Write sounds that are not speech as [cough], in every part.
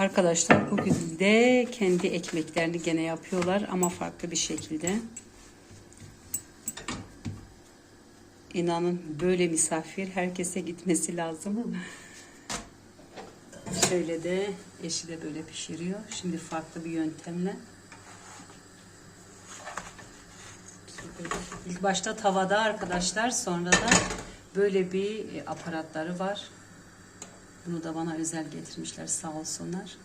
Arkadaşlar bugün de kendi ekmeklerini gene yapıyorlar ama farklı bir şekilde. İnanın böyle misafir herkese gitmesi lazım. Şöyle de eşi de böyle pişiriyor. Şimdi farklı bir yöntemle. İlk başta tavada arkadaşlar sonra da böyle bir aparatları var. Bunu da bana özel getirmişler sağ olsunlar.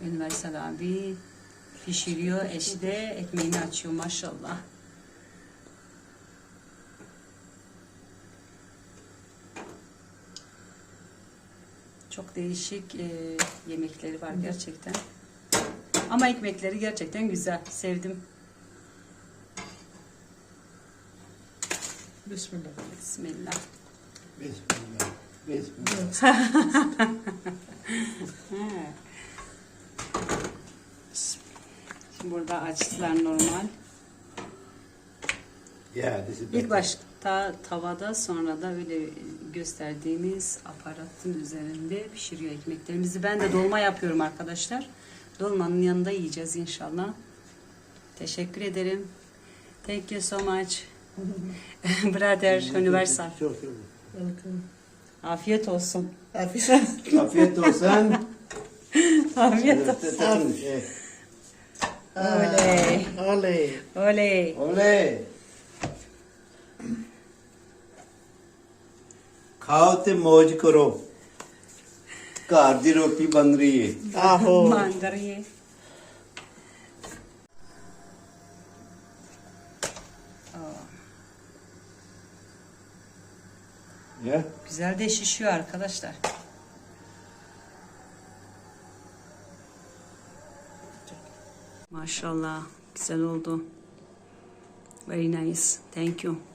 Üniversal abi pişiriyor. Eşi de ekmeğini açıyor maşallah. Çok değişik e, yemekleri var gerçekten. Ama ekmekleri gerçekten güzel. Sevdim. Bismillah. Bismillah. Bismillah. [laughs] Şimdi burada açtılar normal. Yeah, this is İlk başta tavada sonra da öyle gösterdiğimiz aparatın üzerinde pişiriyor ekmeklerimizi. Ben de dolma yapıyorum arkadaşlar. Dolmanın yanında yiyeceğiz inşallah. Teşekkür ederim. Thank you so much. [laughs] [laughs] Brother Universal. Welcome. Afiyet olsun. Afiyet olsun. Afiyet olsun. Afiyet olsun. Oley. Oley. Oley. Oley. ਖਾਓ ਤੇ ਮौज ਕਰੋ ਘਰ ਦੀ ਰੋਟੀ ਬਣ ਰਹੀ ਏ ਆਹੋ ਬਣ ਰਹੀ ਏ ya Güzel de şişiyor arkadaşlar. Maşallah güzel oldu. Very nice. Thank you.